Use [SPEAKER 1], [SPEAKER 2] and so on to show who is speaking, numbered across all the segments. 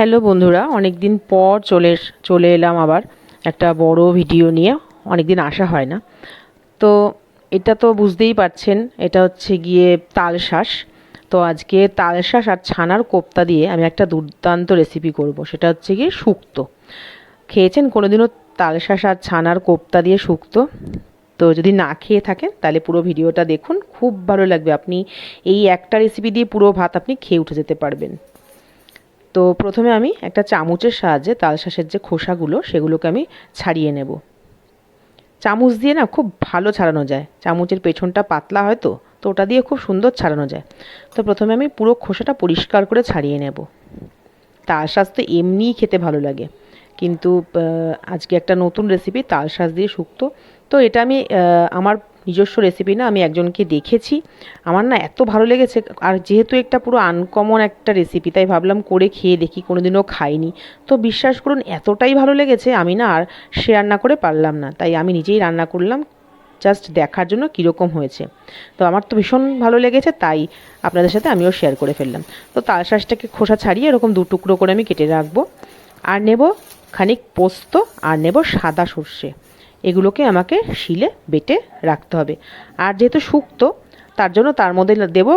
[SPEAKER 1] Hello বন্ধুরা অনেক দিন পর চলে চলে এলাম আবার একটা বড় ভিডিও নিয়ে অনেক দিন আসা হয় না। তো এটা তো বুঝতেই পারছেন, এটা হচ্ছে গিয়ে তালশাঁস তো আজকে তালশাঁস আর ছানার কোপ্তা দিয়ে আমি একটা দুর্দান্ত রেসিপি করব, সেটা হচ্ছে গিয়ে শুক্তো। খেয়েছেন কোনোদিনও তালশাঁস আর ছানার কোপ্তা দিয়ে শুক্তো? তো যদি না খেয়ে থাকেন, তাহলে পুরো ভিডিওটা দেখুন, খুব ভালো লাগবে। আপনি এই একটা রেসিপি দিয়ে পুরো ভাত আপনি খেয়ে উঠে যেতে পারবেন। তো প্রথমে আমি একটা চামচের সাহায্যে তালশাঁসের যে খোসাগুলো, সেগুলোকে আমি ছাড়িয়ে নেব। চামচ দিয়ে না খুব ভালো ছাড়ানো যায়। চামচের পেছনটা পাতলা হয় তো তো ওটা দিয়ে খুব সুন্দর ছাড়ানো যায়। তো প্রথমে আমি পুরো খোসাটা পরিষ্কার করে ছাড়িয়ে নেব। তালশাঁস তো এমনিই খেতে ভালো লাগে। কিন্তু আজকে একটা নতুন রেসিপি তালশাঁস দিয়ে শুক্তো। তো এটা আমি আমার নিজস্ব রেসিপি না আমি একজনকে দেখেছি। আমার না এত ভালো লেগেছে, আর যেহেতু একটা পুরো আনকমন একটা রেসিপি তাই ভাবলাম করে খেয়ে দেখি, কোনোদিনও খাইনি। তো বিশ্বাস করুন, এতটাই ভালো লেগেছে, আমি না আর সে রান্না করে পারলাম না। তাই আমি নিজেই রান্না করলাম জাস্ট দেখার জন্য কীরকম হয়েছে। তো আমার তো ভীষণ ভালো লেগেছে, তাই আপনাদের সাথে আমিও শেয়ার করে ফেললাম। তো তালশাঁসটাকে খোসা ছাড়িয়ে এরকম দু টুকরো করে আমি কেটে রাখব। আর নেব খানিক পোস্ত, আর নেব সাদা সর্ষে। এগুলোকে আমাকে শিলে বেটে রাখতে হবে। আর যেহেতু শুক্তো, তার জন্য তার মধ্যে দেব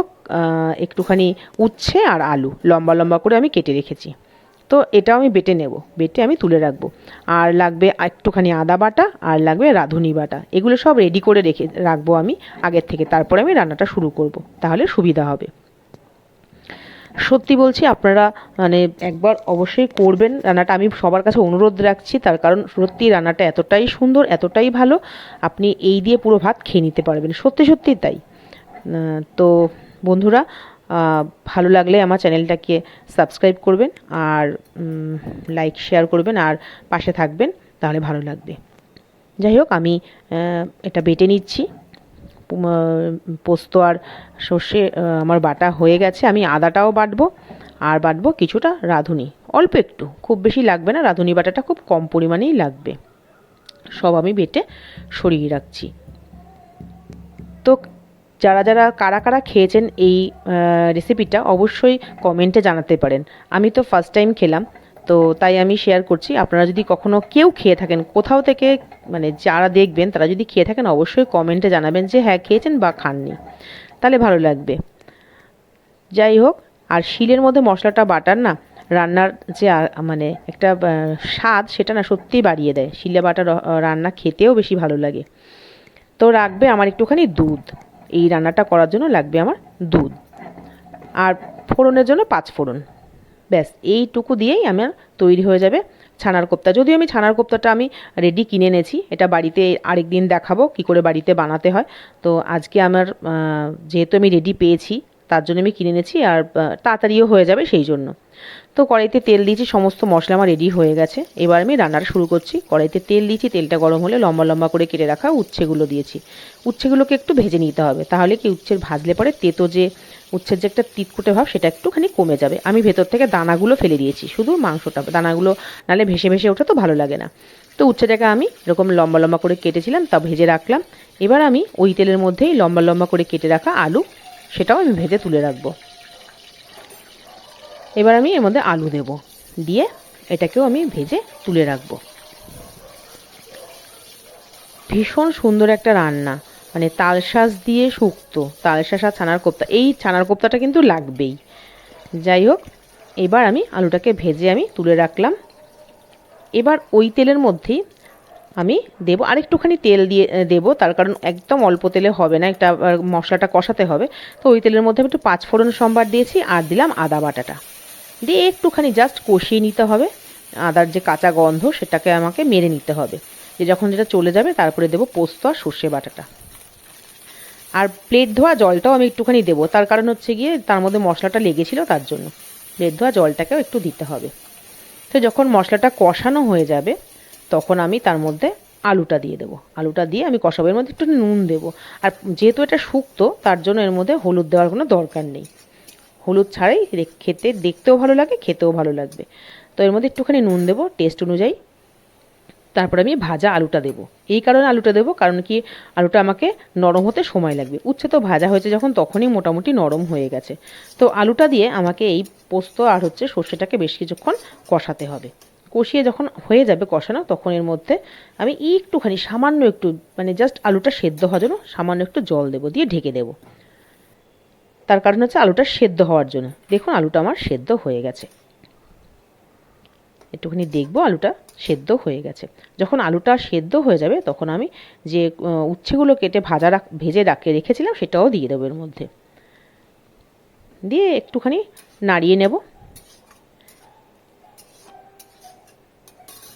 [SPEAKER 1] একটুখানি উচ্ছে আর আলু। লম্বা লম্বা করে আমি কেটে রেখেছি। তো এটাও আমি বেটে নেব, বেটে আমি তুলে রাখব। আর লাগবে একটুখানি আদা বাটা, আর লাগবে রাঁধুনি বাটা। এগুলো সব রেডি করে রেখে রাখব আমি আগের থেকে। তারপরে আমি রান্নাটা শুরু করব। তাহলে সুবিধা হবে। সত্যি বলছি, আপনারা মানে একবার অবশ্যই করবেন রান্নাটা। আমি সবার কাছে অনুরোধ রাখছি, তার কারণ সত্যি রান্নাটা এতটাই সুন্দর, এতটাই ভালো, আপনি এই দিয়ে পুরো ভাত খেয়ে নিতে পারবেন। সত্যি সত্যি তাই। তো বন্ধুরা ভালো লাগলে আমার চ্যানেলটাকে সাবস্ক্রাইব করবেন আর লাইক, শেয়ার করবেন আর পাশে থাকবেন, তাহলে ভালো লাগবে। যাই হোক, আমি এটা বেটে নিচ্ছি। পোস্ত আর সর্ষে আমার বাটা হয়ে গেছে। আমি আদাটাও বাটবো, আর বাটবো কিছুটা রাঁধুনি। অল্প একটু, খুব বেশি লাগবে না, রাঁধুনি বাটাটা খুব কম পরিমাণেই লাগবে। সব আমি বেটে সরিয়ে রাখছি। তো যারা যারা, কারা কারা খেয়েছেন এই রেসিপিটা অবশ্যই কমেন্টে জানাতে পারেন। আমি তো ফার্স্ট টাইম খেলাম তো তাই আমি শেয়ার করছি। আপনারা যদি কখনো কেউ খেয়ে থাকেন, কোথাও থেকে মানে যারা দেখবেন, তারা যদি খেয়ে থাকেন, অবশ্যই কমেন্টে জানাবেন যে হ্যাঁ খেয়েছেন বা খাননি। তাহলে ভালো লাগবে। যাই হোক, আর শিলের মধ্যে মশলাটা, বাটার না, রান্নার যে মানে একটা স্বাদ, সেটা না সত্যিই বাড়িয়ে দেয়। শিলে বাটা রান্না খেতেও বেশি ভালো লাগে। তো রাখবে আমার একটুখানি দুধ। এই রান্নাটা করার জন্য লাগবে আমার দুধ। আর ফোড়নের জন্য পাঁচ ফোড়ন। ব্যাস, এইটুকু দিয়েই আমার তৈরি হয়ে যাবে ছানার কোপ্তা। যদিও আমি ছানার কোপ্তাটা আমি রেডি কিনে এনেছি, এটা বাড়িতে আরেক দিন দেখাবো কি করে বাড়িতে বানাতে হয়। তো আজকে আমার যেহেতু আমি রেডি পেয়েছি তার জন্য আমি কিনে এনেছি আর তাড়াতাড়িও হয়ে যাবে সেই জন্য। তো কড়াইতে তেল দিয়েছি, সমস্ত মশলা আমার রেডি হয়ে গেছে। এবার আমি রান্নাটা শুরু করছি। কড়াইতে তেল দিয়েছি, তেলটা গরম হলে লম্বা লম্বা করে কেটে রাখা উচ্ছেগুলো দিয়েছি। উচ্ছেগুলোকে একটু ভেজে নিতে হবে, তাহলে কি উচ্ছের ভাজলে পরে তেতো যে উচ্ছের যে একটা তিতকুটে ভাব, সেটা একটুখানি কমে যাবে। আমি ভেতর থেকে দানাগুলো ফেলে দিয়েছি, শুধু মাংসটা, দানাগুলো নালে ভেসে ভেসে ওঠে তো ভালো লাগে না। তো উচ্ছেটাকে আমি এরকম লম্বা লম্বা করে কেটেছিলাম, তা ভেজে রাখলাম। এবার আমি ওই তেলের মধ্যেই লম্বা লম্বা করে কেটে রাখা আলু সেটাও আমি ভেজে তুলে রাখব। এবার আমি এর মধ্যে আলু দেব। দিয়ে এটাকেও আমি ভেজে তুলে রাখব। ভীষণ সুন্দর একটা রান্না। মানে তালশাঁস দিয়ে শুক্তো তালশাঁস আর ছানার কোপ্তা। এই ছানার কোপ্তাটা কিন্তু লাগবেই। যাই হোক, এবার আমি আলুটাকে ভেজে আমি তুলে রাখলাম। এবার ওই তেলের মধ্যেই আমি দেবো। আরেকটুখানি তেল দিয়ে দেবো। তার কারণ একদম অল্প তেলে হবে না। একটা মশলাটা কষাতে হবে। তো ওই তেলের মধ্যে আমি একটু পাঁচ ফোড়ন সম্বার দিয়েছি আর দিলাম আদা বাটাটা। দিয়ে একটুখানি জাস্ট কষিয়ে নিতে হবে। আদার যে কাঁচা গন্ধ, সেটাকে আমাকে মেরে নিতে হবে। যে যখন যেটা চলে যাবে, তারপরে দেবো পোস্ত আর সর্ষে বাটাটা। আর প্লেট ধোয়া জলটাও আমি একটুখানি দেবো। তার কারণ হচ্ছে গিয়ে তার মধ্যে মশলাটা লেগেছিল তার জন্য। প্লেট ধোয়া জলটাকেও একটু দিতে হবে। তো যখন মশলাটা কষানো হয়ে যাবে তখন আমি তার মধ্যে আলুটা দিয়ে দেবো। আলুটা দিয়ে আমি কষাবো। এর মধ্যে একটু নুন দেবো। আর যেহেতু এটা শুক্তো, তার জন্য এর মধ্যে হলুদ দেওয়ার কোনো দরকার নেই। হলুদ ছাড়াই খেতে দেখতেও ভালো লাগে, খেতেও ভালো লাগবে। তো এর মধ্যে একটুখানি নুন দেবো টেস্ট অনুযায়ী। তারপর আমি ভাজা আলুটা দেবো। এই কারণে আলুটা দেবো, কারণ কি আলুটা আমাকে নরম হতে সময় লাগবে। উচ্ছে তো ভাজা হয়েছে যখন, তখনই মোটামুটি নরম হয়ে গেছে। তো আলুটা দিয়ে আমাকে এই পোস্ত আর হচ্ছে সর্ষেটাকে বেশ কিছুক্ষণ কষাতে হবে। কষিয়ে যখন হয়ে যাবে কষানো, তখন এর মধ্যে আমি একটুখানি, সামান্য একটু মানে জাস্ট আলুটা সেদ্ধ হওয়ার জন্য সামান্য একটু জল দেবো, দিয়ে ঢেকে দেবো। তার কারণ হচ্ছে আলুটা সেদ্ধ হওয়ার জন্য। দেখুন, আলুটা আমার সেদ্ধ হয়ে গেছে। একটুখানি দেখব আলুটা সেদ্ধ হয়ে গেছে। যখন আলুটা সেদ্ধ হয়ে যাবে, তখন আমি যে উচ্ছেগুলো কেটে ভাজা রাখ, ভেজে রাখে, রেখেছিলাম, সেটাও দিয়ে দেবো এর মধ্যে। দিয়ে একটুখানি নাড়িয়ে নেব।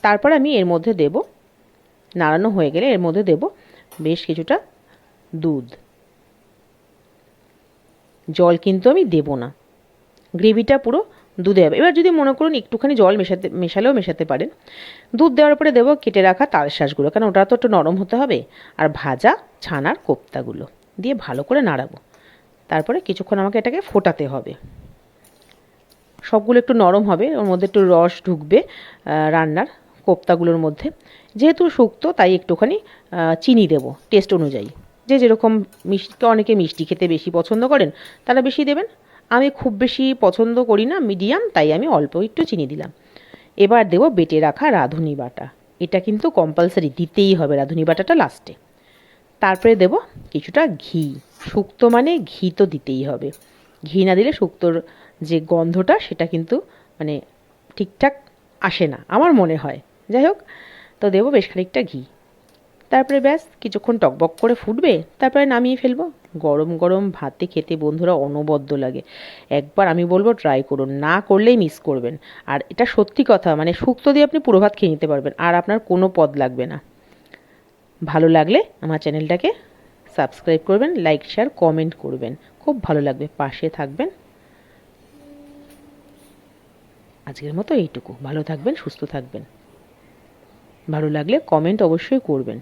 [SPEAKER 1] তারপর আমি এর মধ্যে দেব, নাড়ানো হয়ে গেলে এর মধ্যে দেব বেশ কিছুটা দুধ। জল কিন্তু আমি দেব না। গ্রেভিটা পুরো দুধে হবে। এবার যদি মনে করুন একটুখানি জল মেশাতে, মেশালেও মেশাতে পারেন, দুধ দেওয়ার পরে দেবো কেটে রাখা তাল শাঁসগুলো, কারণ ওটা তো একটু নরম হতে হবে। আর ভাজা ছানার কোপ্তাগুলো দিয়ে ভালো করে নাড়াবো। তারপরে কিছুক্ষণ আমাকে এটাকে ফোটাতে হবে। সবগুলো একটু নরম হবে, ওর মধ্যে একটু রস ঢুকবে রান্নার। কোপ্তাগুলোর মধ্যে। যেহেতু শুক্তো, তাই একটুখানি চিনি দেবো টেস্ট অনুযায়ী। যে যেরকম মিষ্টি অনেকে মিষ্টি খেতে বেশি পছন্দ করেন, তারা বেশি দেবেন। আমি খুব বেশি পছন্দ করি না, মিডিয়াম, তাই আমি অল্প একটু চিনি দিলাম। এবার দেবো বেটে রাখা রাঁধুনি বাটা। এটা কিন্তু কম্পালসারি দিতেই হবে রাঁধুনি বাটাটা লাস্টে তারপরে দেব কিছুটা ঘি। শুক্তো মানে ঘি তো দিতেই হবে। ঘি না দিলে শুক্তোর যে গন্ধটা, সেটা কিন্তু মানে ঠিকঠাক আসে না, আমার মনে হয়। যাই হোক তো দেবো বেশ খানিকটা ঘি। তারপরে ব্যাস, কিছুক্ষণ টকবক করে ফুটবে, তারপরে নামিয়ে ফেলব। গরম গরম ভাতে খেতে বন্ধুরা অনবদ্য লাগে। একবার আমি বলব ট্রাই করুন, না করলেই মিস করবেন। আর এটা সত্যি কথা মানে শুক্তো দিয়ে আপনি পুরো ভাত খেয়ে নিতে পারবেন, আর আপনার কোনো পদ লাগবে না। ভালো লাগলে আমার চ্যানেলটাকে সাবস্ক্রাইব করবেন লাইক শেয়ার কমেন্ট করবেন। খুব ভালো লাগবে, পাশে থাকবেন। আজকের মতো এইটুকু। ভালো থাকবেন, সুস্থ থাকবেন। ভালো লাগলে কমেন্ট অবশ্যই করবেন।